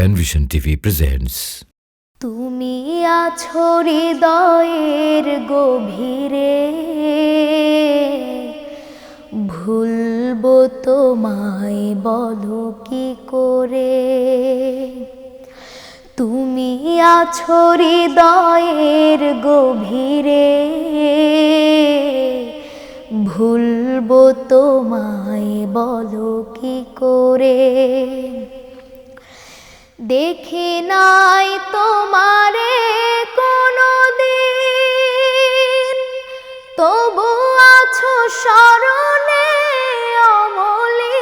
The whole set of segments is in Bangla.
প্যানভিশন টিভি প্রেজেন্টস তুমি আছো হৃদয়ের গভীরে। ভুলবো তোমায় বলো কি করে? তুমি আছো হৃদয়ের গভীরে। ভুলবো তোমায় বলো কি করে? দেখি নাই তোমারে কোনো দিন তবু আছো স্মরণে অমলি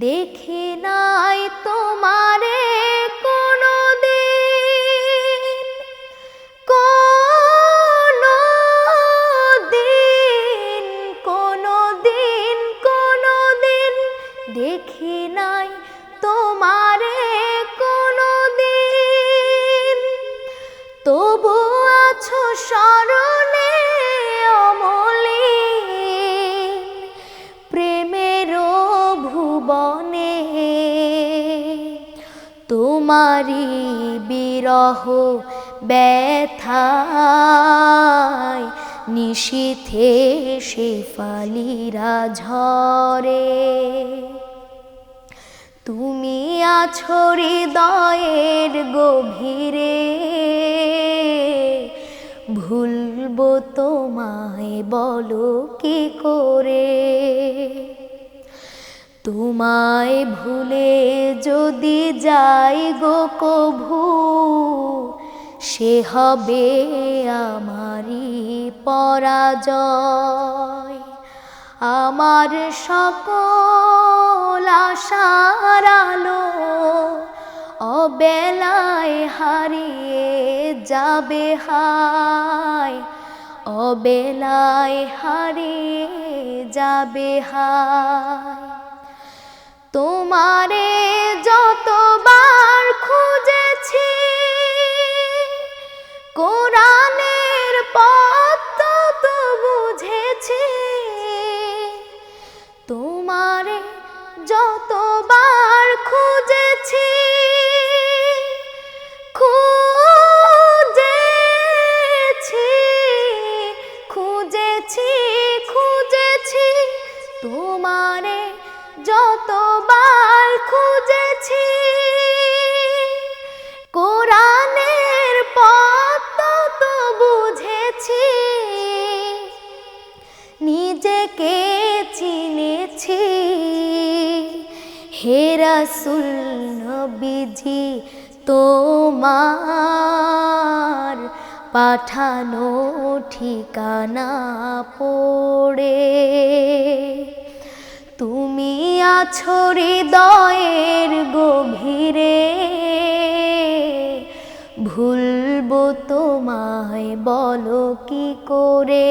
দেখি নাই তোমারে তোমারে কোনো দিন তবু আছো স্মরণে অমলিন প্রেমের ভুবনে। তোমারি বিরহ ব্যথায় নিশীথে শেফালিরা ঝরে। তুমি আছো হৃদয়ের গভীরে। ভুলবো তোমায় বলো কি করে? তোমায় ভুলে যদি যাই গো কভু, সে হবে আমারই পরাজয়। আমার সকল আলো অবেলায় হারিয়ে যাবে হাই অবেলায় হারিয়ে যাবে হাই তোমারে যতবার খুঁজেছি খুঁজেছি খুঁজেছি খুঁজেছি তোমারে যতবার খুঁজেছি। কোরআনের পথ তো বুঝেছি নিজেকে চিনেছি। হে রাসূল নবীজি, তোমার পাঠানো ঠিকানা পড়ে। তুমি আছো হৃদয়ের গভীরে, ভুলবো তোমায় বলো কি করে?